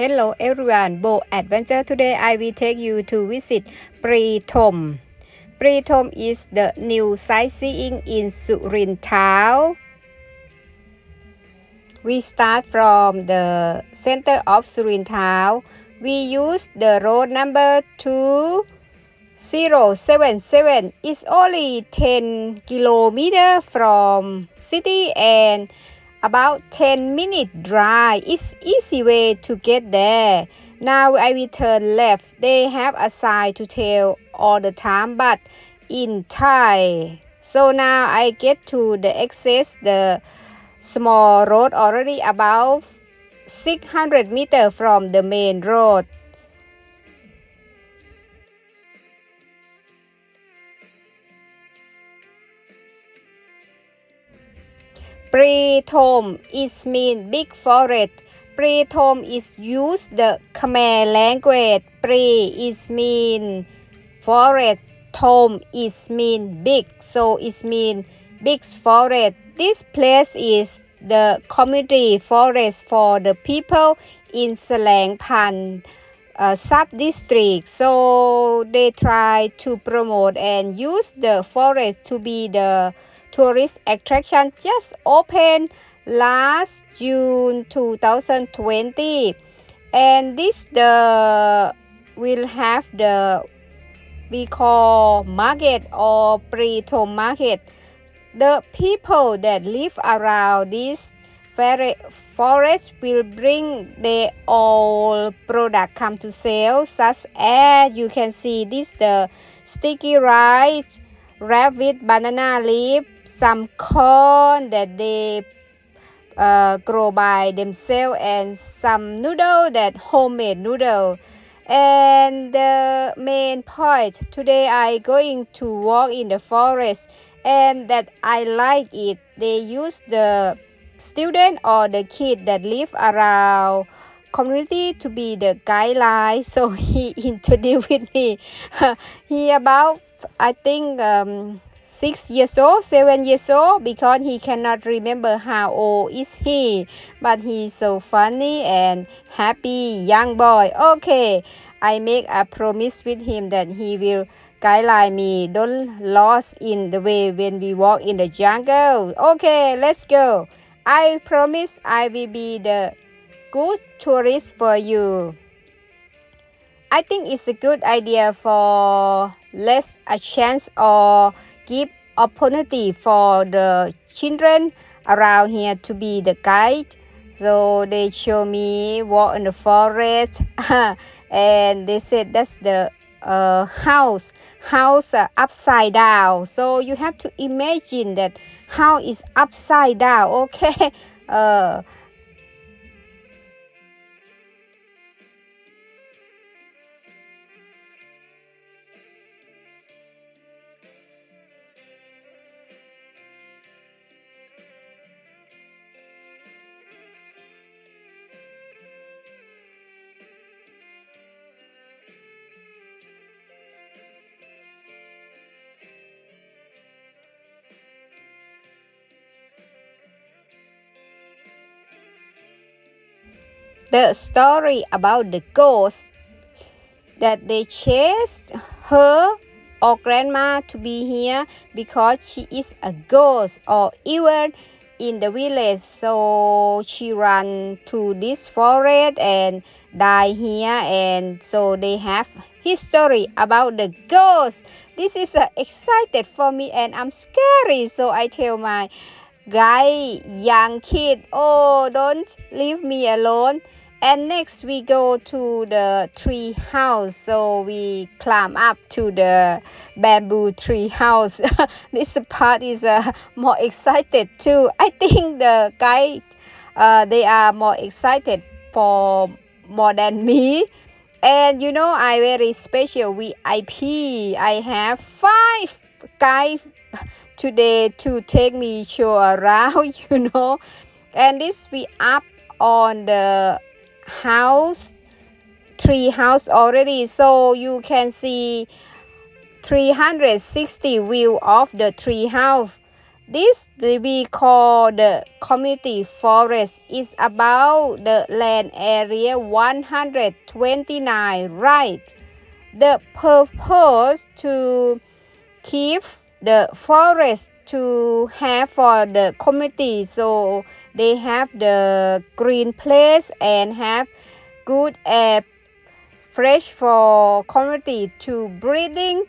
Hello everyone, Bo Adventure. Today I will take you to visit Pritom. Pritom is the new sightseeing in Surin town. We start from the center of Surin town. We use the road number 2077. It's only 10 kilometer from city and about 10 minute drive. It's easy way to get there. Now I will turn left. They have a sign to tell all the time, but in Thai. So now I get to the access the small road already about 600 meter from the main road. Pritom is mean big forest. Pritom is use the Khmer language. Pri is mean forest. Tom is mean big. So it mean big forest. This place is the community forest for the people in Slang Pan uh, sub-district. So they try to promote and use the forest to be the tourist attraction just opened last June 2020 and this the will have the we call market or pre-tom market. The people that live around this forest will bring their all product come to sale such as you can see this the sticky rice wrapped with banana leaf some corn that they uh, grow by themselves and some noodle that homemade noodle. And the main point today I going to walk in the forest and that I like it. They use the student or the kid that live around community to be the guideline. So he introduced with me. He about I think um, six years old, seven years old, because he cannot remember how old is he. But he's so funny and happy young boy. Okay, I make a promise with him that he will guide me. Don't lost in the way when we walk in the jungle. Okay, let's go. I promise I will be the good tourist for you. I think it's a good idea for less a chance or give opportunity for the children around here to be the guide. So they show me walk in the forest and they said that's the uh, house, house uh, upside down. So you have to imagine that how is upside down, okay? Uh, the story about the ghost that they chased her or grandma to be here because she is a ghost or even in the village. So she ran to this forest and die here. And so they have history about the ghost. This is uh, excited for me and i'm scary. So i tell my guy young kid oh don't leave me alone and next we go to the tree house. So we climb up to the bamboo tree house. This part is uh, more excited too. I think the guy uh, they are more excited for more than me. And you know i very special vip i have five guys today to take me show around you know. And this we up on the house tree house already. So you can see 360 view of the tree house. This we call the community forest is about the land area 129 right? The purpose to keep the forest to have for the community. So they have the green place and have good air fresh for community to breathing.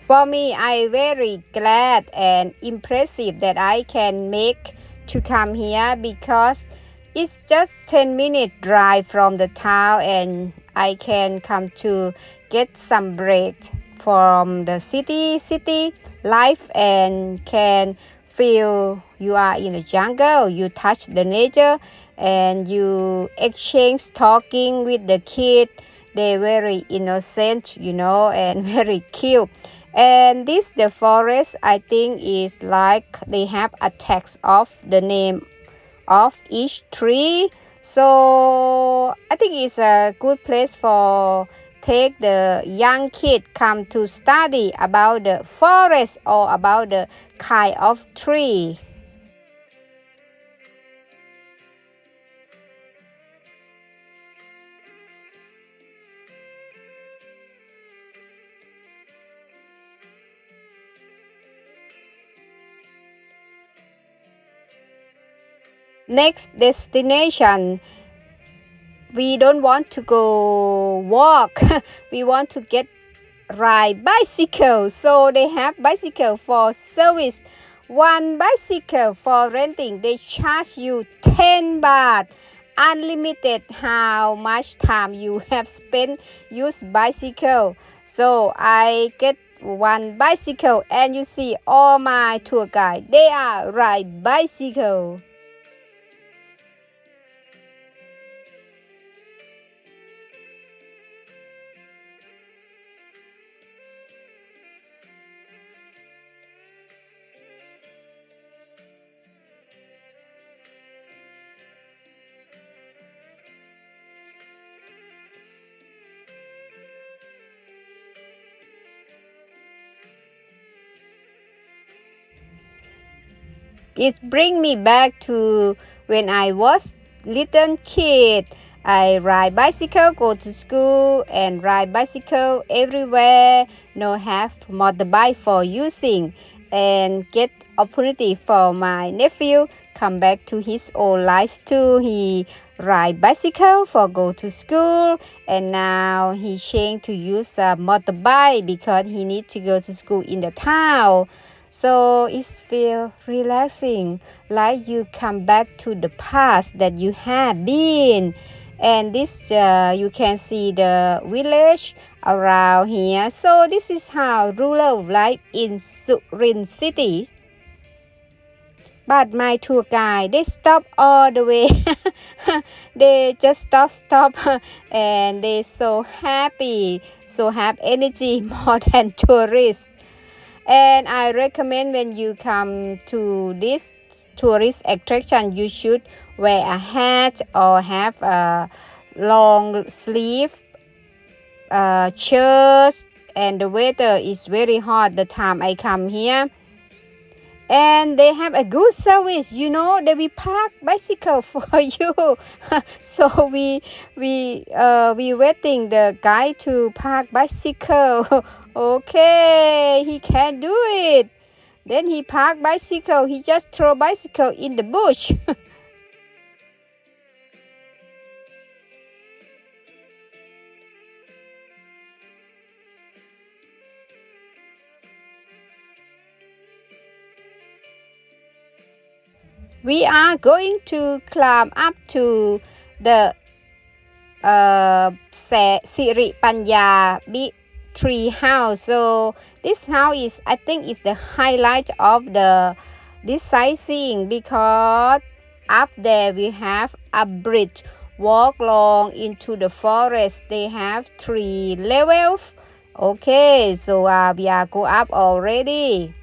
For me, I very glad and impressive that I can make to come here because it's just 10 minute drive from the town and I can come to get some break from the city city life and can feel you are in the jungle you touch the nature and you exchange talking with the kid. They very innocent you know and very cute. And this the forest i think is like they have a text of the name of each tree. So i think it's a good place for take the young kid come to study about the forest or about the kind of tree next destination. We don't want to go walk. We want to get ride bicycle. So they have bicycle for service. One bicycle for renting. They charge you 10 baht unlimited. How much time you have spent use bicycle? So i get one bicycle and you see all my tour guide. They are ride bicycle it bring me back to when I was little kid. I ride bicycle, go to school and ride bicycle everywhere. No have motorbike for using and get opportunity for my nephew come back to his old life too. He ride bicycle for go to school and now he changed to use a motorbike because he need to go to school in the town. So it feels relaxing, like you come back to the past that you have been. And this, uh, you can see the village around here. So this is how rural life in Surin city. But my tour guide, they stop all the way. they just stop, stop, and they so happy, so have energy more than tourists and I recommend when you come to this tourist attraction you should wear a hat or have a long sleeve uh, shirt and the weather is very hot the time I come here. And they have a good service you know they will park bicycle for you. So we we uh we waiting the guy to park bicycle Okay, he can't do it. Then he park bicycle. He just throw bicycle in the bush. we are going to climb up to the uh, Siri Panya tree house. So this house is i think is the highlight of the this sightseeing because up there we have a bridge walk long into the forest. They have three levels. Okay so uh, we are go up already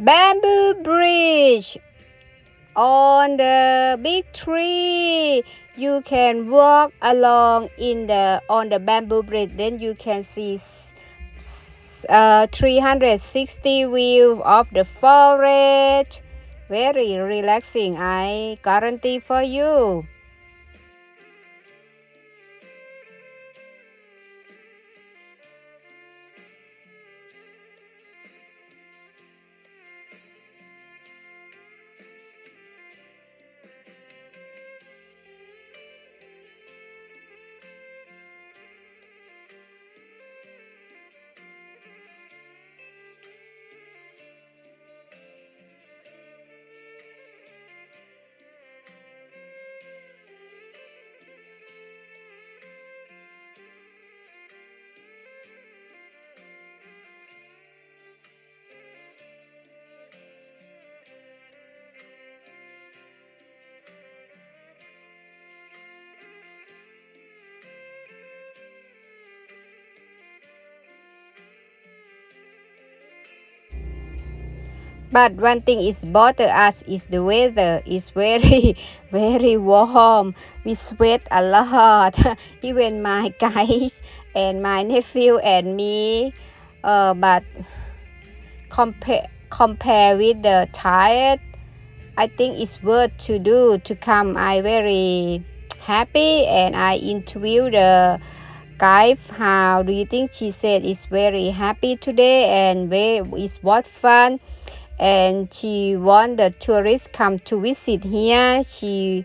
bamboo bridge. On the big tree you can walk along in the on the bamboo bridge. Then you can see uh, 360 view of the forest. Very relaxing i guarantee for you But one thing is bother us is the weather is very very warm. We sweat a lot. Even my guys and my nephew and me. Uh, but compare compare with the tired, I think it's worth to do to come. I very happy and I interview the guide how do you think she said is very happy today and where is what fun and she want the tourists come to visit here. She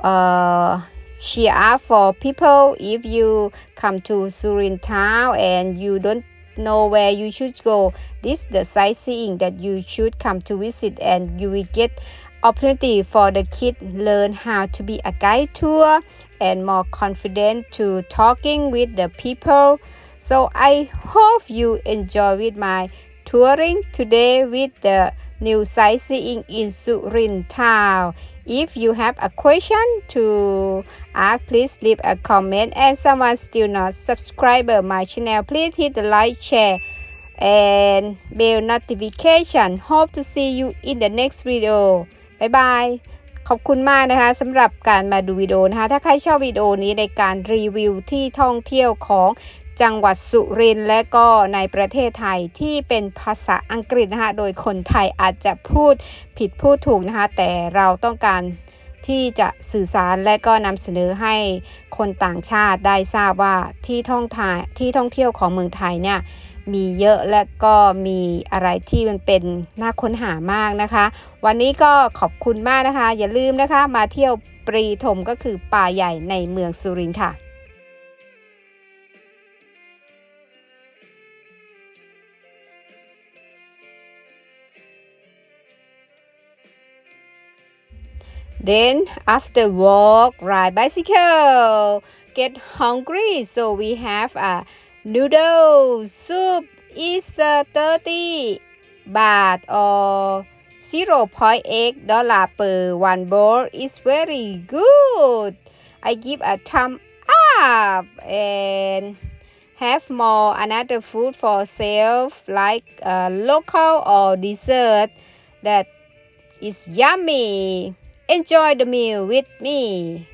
uh she asked for people if you come to Surin town and you don't know where you should go this the sightseeing that you should come to visit and you will get opportunity for the kid learn how to be a guide tour and more confident to talking with the people. So i hope you enjoy with my touring today with the new sightseeing in Surin town if you have a question to ask please leave a comment and someone still not subscriber my channel please hit the like share and bell notification hope to see you in the next video บ๊ายบายขอบคุณมากนะคะสำหรับการมาดูวิดีโอนะคะ ถ้าใครชอบวิดีโอนี้ในการรีวิวที่ท่องเที่ยวของ จังหวัดสุรินทร์และก็ในประเทศไทยที่เป็นภาษาอังกฤษนะคะโดยคนไทยอาจจะพูดผิดพูดถูกนะคะแต่เราต้องการที่จะสื่อสารและก็นำเสนอให้คนต่างชาติได้ทราบว่าที่ท่องทายที่ท่องเที่ยวของเมืองไทยเนี่ยมีเยอะและก็มีอะไรที่มันเป็นน่าค้นหามากนะคะ วันนี้ก็ขอบคุณมากนะคะ อย่าลืมนะคะมาเที่ยวปรีทมก็คือป่าใหญ่ในเมืองสุรินทร์ค่ะ Then after walk, ride bicycle, get hungry. So we have a noodle soup is uh, 30 baht or 0.8 dollar per one bowl is very good. I give a thumb up and have more another food for self like uh, local or dessert that is yummy. Enjoy the meal with me.